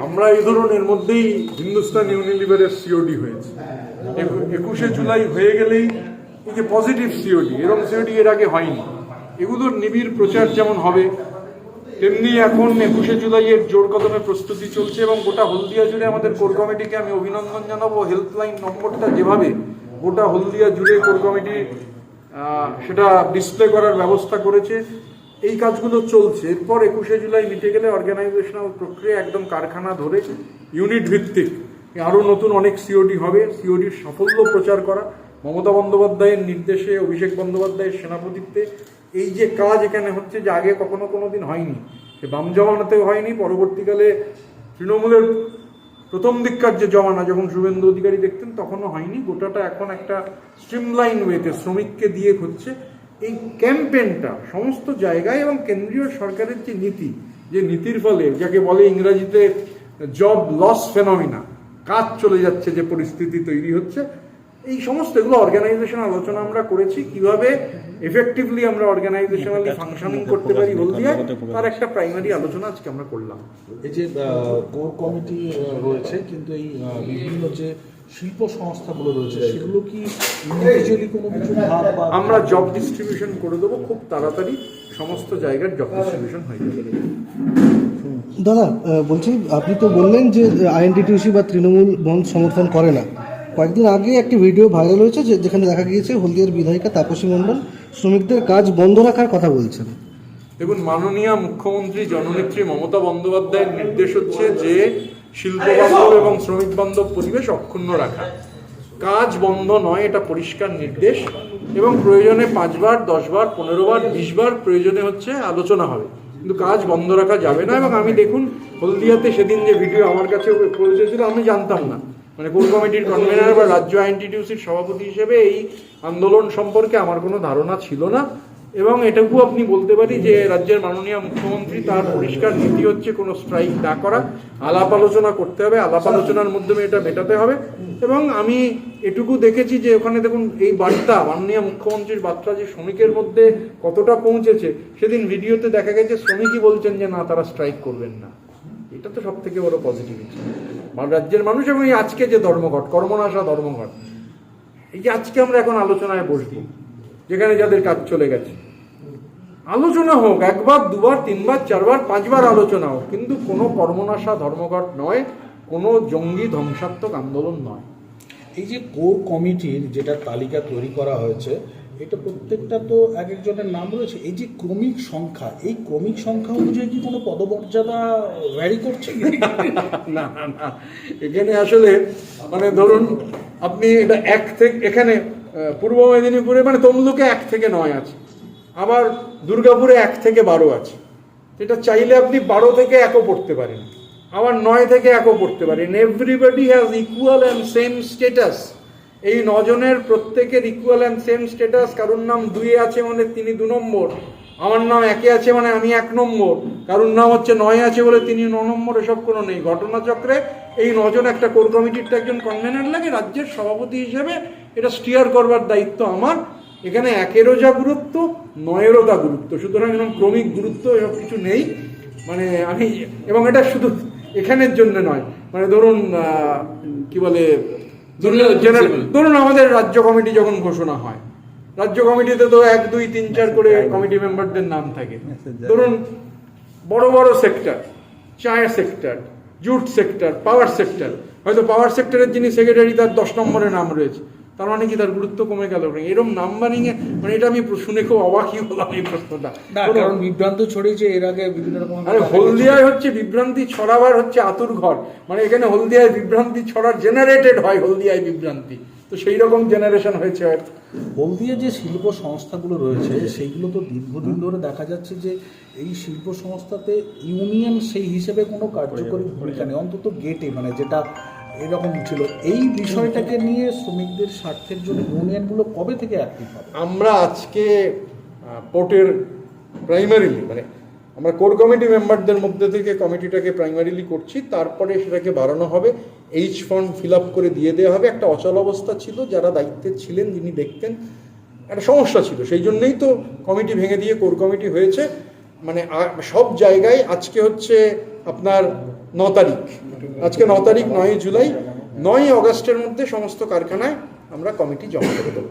আমরা এই ধরুন এর মধ্যেই হিন্দুস্তান ইউনিলিভারের সিওডি হয়েছে। একু- একুশে জুলাই হয়ে গেলেই এই যে পজিটিভ সিওডি এরকম সিওডি এর আগে হয়নি। এগুলোর নিবিড় প্রচার যেমন হবে, তেমনি এখন একুশে জুলাইয়ের জোর কদমে প্রস্তুতি চলছে এবং গোটা হলদিয়া জুড়ে আমাদের কোর কমিটিকে আমি অভিনন্দন জানাব। হেল্পলাইন নম্বরটা যেভাবে গোটা হলদিয়া জুড়ে কোর কমিটি সেটা ডিসপ্লে করার ব্যবস্থা করেছে। এই কাজগুলো চলছে। এরপর একুশে জুলাই মিটে গেলে অর্গানাইজেশনাল প্রক্রিয়া একদম কারখানা ধরে ইউনিট ভিত্তিক। আরও নতুন অনেক সিওডি হবে। সিওডির সাফল্য প্রচার করা। মমতা বন্দ্যোপাধ্যায়ের নির্দেশে অভিষেক বন্দ্যোপাধ্যায়ের সেনাপতিত্বে। এই যে কাজ এখানে হচ্ছে যে আগে কখনো কোনো দিন হয়নি। সে বাম জমানাতেও হয়নি। পরবর্তীকালে তৃণমূলের প্রথম দিককার যে জমানা, যখন শুভেন্দু অধিকারী দেখতেন, তখনও হয়নি। গোটাটা এখন একটা স্ট্রিমলাইন ওয়েতে শ্রমিককে দিয়ে হচ্ছে। এই ক্যাম্পেনটা সমস্ত জায়গায় এবং কেন্দ্রীয় সরকারের যে নীতি যে নীতির ফলে যাকে বলে ইংরেজিতে জব লস ফেনমিনা কাজ চলে যাচ্ছে যে পরিস্থিতি তৈরি হচ্ছে এই সমস্ত এগুলো অর্গানাইজেশন আলোচনা আমরা করেছি কীভাবে এফেক্টিভলি আমরা অর্গানাইজেশনালি ফাংশনিং করতে পারি হলদিয়ায় তার একটা প্রাইমারি আলোচনা আজকে আমরা করলাম। এই যে কোর কমিটি রয়েছে কিন্তু এই বিভিন্ন যে শিল্প সংস্থাগুলো রয়েছে সেগুলো কি ইন্ডিভিজুয়ালি কোনো কিছু ভাগ বা আমরা জব ডিস্ট্রিবিউশন করে দেবো খুব তাড়াতাড়ি সমস্ত জায়গার জব ডিস্ট্রিবিউশন হয়ে যাবে। দাদা বলছি আপনি তো বললেন যে আইএনটিটিউসি বা তৃণমূল বন্ধ সমর্থন করে না। কয়েকদিন আগে একটি ভিডিও ভাইরাল হয়েছে যে যেখানে দেখা গিয়েছে হলদিয়ার বিধায়িকা তাপসী মণ্ডল শ্রমিকদের কাজ বন্ধ রাখার কথা বলছেন। দেখুন, মাননীয় মুখ্যমন্ত্রী, জননেত্রী মমতা বন্দ্যোপাধ্যায়ের নির্দেশ হচ্ছে যে শিল্প বান্ধব এবং শ্রমিক বান্ধব পরিবেশ অক্ষুণ্ণ রাখা। কাজ বন্ধ নয়, এটা পরিষ্কার নির্দেশ এবং প্রয়োজনে পাঁচবার, দশবার পনেরো বার বিশ বার প্রয়োজনে হচ্ছে আলোচনা হবে। কিন্তু কাজ বন্ধ রাখা যাবে না এবং আমি দেখুন, হলদিয়াতে সেদিন যে ভিডিও আমার কাছে পৌঁছেছিল, আমি জানতাম না। মানে কোর কমিটির কনভেনার বা রাজ্য আইএনটিটিউসির সভাপতি হিসেবে এই আন্দোলন সম্পর্কে আমার কোনো ধারণা ছিল না। এবং এটুকু আপনি বলতে পারি যে রাজ্যের মাননীয় মুখ্যমন্ত্রী তার পরিষ্কার নীতি হচ্ছে কোনো স্ট্রাইক না করা। আলাপ আলোচনা করতে হবে, আলাপ আলোচনার মাধ্যমে এটা মেটাতে হবে। এবং আমি এটুকু দেখেছি যে ওখানে দেখুন এই বার্তা, মাননীয় মুখ্যমন্ত্রীর বার্তা যে শ্রমিকের মধ্যে কতটা পৌঁছেছে, সেদিন ভিডিওতে দেখা গেছে শ্রমিকই বলছেন যে না, তারা স্ট্রাইক করবেন না। এটা তো সব থেকে বড় পজিটিভিটি রাজ্যের মানুষ এবং এই আজকে যে ধর্মঘট, কর্মনাশা ধর্মঘট, এই যে আজকে আমরা এখন আলোচনায় বসবো, যেখানে যাদের কাজ চলে গেছে। আলোচনা হোক একবার দুবার তিনবার চারবার পাঁচবার আলোচনা হোক কিন্তু কোনো কর্মনাশা ধর্মঘট নয় কোনো জঙ্গি ধ্বংসাত্মক আন্দোলন নয়। এই যে কোর কমিটির যেটা তালিকা তৈরি করা হয়েছে এটা প্রত্যেকটা তো এক একজনের নাম রয়েছে। এই যে ক্রমিক সংখ্যা এই ক্রমিক সংখ্যা অনুযায়ী কি কোনো পদমর্যাদা ভ্যারি করছে না না না এখানে আসলে মানে ধরুন আপনি এটা এক থেকে এখানে পূর্ব মেদিনীপুরে মানে তমলুকে এক থেকে নয় আছে। আবার দুর্গাপুরে এক থেকে বারো আছে। এটা চাইলে আপনি বারো থেকে একও পড়তে পারেন। আবার নয় থেকে একও পড়তে পারেন। Everybody has equal and same status এই নজনের প্রত্যেকের ইকুয়াল অ্যান্ড সেম স্টেটাস কারোর নাম দুইয়ে আছে মানে তিনি দু নম্বর। আমার নাম একে আছে মানে আমি এক নম্বর। কারোর নাম হচ্ছে নয় আছে বলে তিনি ন নম্বর এসব কোনো নেই। ঘটনাচক্রে এই নজন একটা কোর কমিটির একজন কনভেনার লাগে। রাজ্যের সভাপতি হিসেবে এটা স্টিয়ার করবার দায়িত্ব আমার। এখানে একেরও যা গুরুত্ব নয়েরও তা গুরুত্ব। সুতরাং এরকম ক্রমিক গুরুত্ব এসব কিছু নেই। মানে আমি এবং এটা শুধু এখানের জন্য নয়। মানে ধরুন আহ, কি বলে জেনারেল ধরুন আমাদের রাজ্য কমিটি যখন ঘোষণা হয় রাজ্য কমিটিতে তো এক দুই তিন চার করে কমিটি মেম্বারদের নাম থাকে। ধরুন বড় বড় সেক্টর চায়ের sector jute sector power sector. হয়তো পাওয়ার সেক্টরের যিনি সেক্রেটারি তার দশ নম্বরে নাম রয়েছে। তার মানে কি তার গুরুত্ব কমে গেল এরম নাম্বারিং এ মানে এটা আমি শুনে খুব অবাকই হলাম এই প্রশ্নটা। কারণ বিভ্রান্ত ছড়িয়েছে এর আগে বিভিন্ন রকম আরে হলদিয়ায় হচ্ছে বিভ্রান্তি ছড়াবার হচ্ছে আতুর ঘর। মানে এখানে হলদিয়ায় বিভ্রান্তি ছড়ার জেনারেটেড হয় হলদিয়ায় বিভ্রান্তি। তো সেই রকম জেনারেশন হয়েছে হয়তো হলদিয়া যে শিল্প সংস্থাগুলো রয়েছে সেইগুলো তো দীর্ঘদিন ধরে দেখা যাচ্ছে যে এই শিল্প সংস্থাতে ইউনিয়ন সেই হিসেবে কোনো কার্যকরী ভূমিকা নেই অন্তত গেটে মানে যেটা এরকম ছিল। এই বিষয়টাকে নিয়ে শ্রমিকদের স্বার্থের জন্য ইউনিয়নগুলো কবে থেকে অ্যাক্টিভ হবে? আমরা আজকে পোর্টের প্রাইমারিলি মানে আমরা কোর কমিটি মেম্বারদের মধ্যে থেকে কমিটিটাকে প্রাইমারিলি করছি, তারপরে সেটাকে বাড়ানো হবে এইচ ফন্ড ফিল আপ করে দিয়ে দেওয়া হবে। একটা অচল অবস্থা ছিল, যারা দায়িত্বে ছিলেন, যিনি দেখতেন, একটা সমস্যা ছিল। সেই জন্যই তো কমিটি ভেঙে দিয়ে কোর কমিটি হয়েছে। মানে সব জায়গায় আজকে হচ্ছে আপনার ন তারিখ। আজকে ন তারিখ নয় জুলাই নয় আগস্টের মধ্যে সমস্ত কারখানায় আমরা কমিটি জমা করে দেবো।